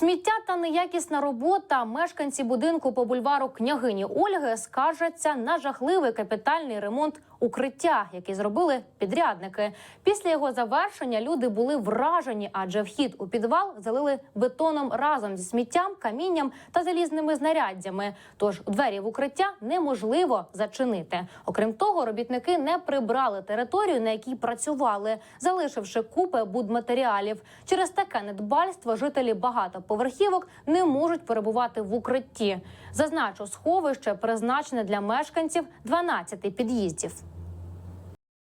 Сміття та неякісна робота. Мешканці будинку по бульвару княгині Ольги скаржаться на жахливий капітальний ремонт укриття, який зробили підрядники. Після його завершення люди були вражені, адже вхід у підвал залили бетоном разом зі сміттям, камінням та залізними знаряддями. Тож двері в укриття неможливо зачинити. Окрім того, робітники не прибрали територію, на якій працювали, залишивши купи будматеріалів. Через таке недбальство жителі багатоповерхівок не можуть перебувати в укритті. Зазначу, сховище призначене для мешканців 12 під'їздів.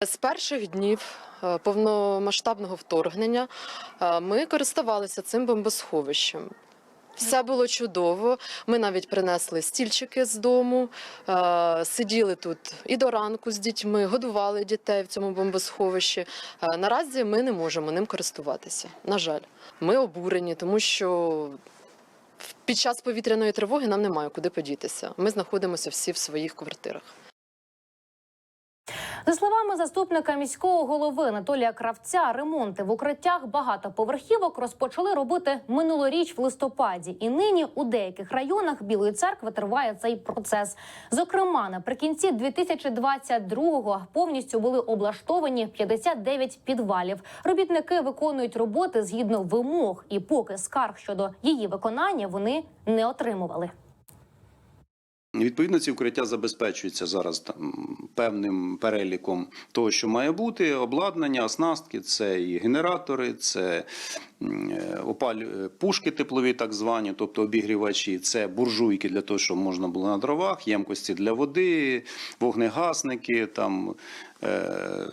З перших днів е, повномасштабного вторгнення е, ми користувалися цим бомбосховищем. Все було чудово. Ми навіть принесли стільчики з дому, е, сиділи тут і до ранку з дітьми, годували дітей в цьому бомбосховищі. Наразі ми не можемо ним користуватися. На жаль, ми обурені, тому що під час повітряної тривоги нам немає куди подітися. Ми знаходимося всі в своїх квартирах. За словами заступника міського голови Анатолія Кравця, ремонти в укриттях багатоповерхівок розпочали робити минулоріч в листопаді, і нині у деяких районах Білої церкви триває цей процес. Зокрема, наприкінці 2022-го повністю були облаштовані 59 підвалів. Робітники виконують роботи згідно вимог, і поки скарг щодо її виконання вони не отримували. Відповідно, ці укриття забезпечуються зараз там певним переліком того, що має бути обладнання, оснастки, це і генератори, це е, опаль е, пушки теплові, так звані, тобто обігрівачі, це буржуйки для того, щоб можна було на дровах, ємкості для води, вогнегасники, там. Е,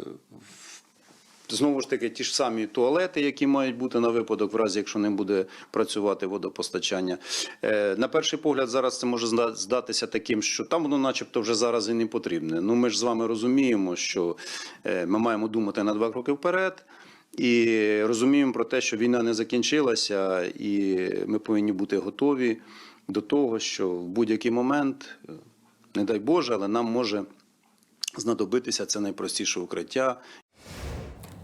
Знову ж таки, ті ж самі туалети, які мають бути на випадок, в разі якщо не буде працювати водопостачання. Е, на перший погляд, зараз це може здатися таким, що там воно, начебто, вже зараз і не потрібне. Ну ми ж з вами розуміємо, що е, ми маємо думати на два кроки вперед. І розуміємо про те, що війна не закінчилася, і ми повинні бути готові до того, що в будь-який момент, не дай Боже, але нам може знадобитися це найпростіше укриття,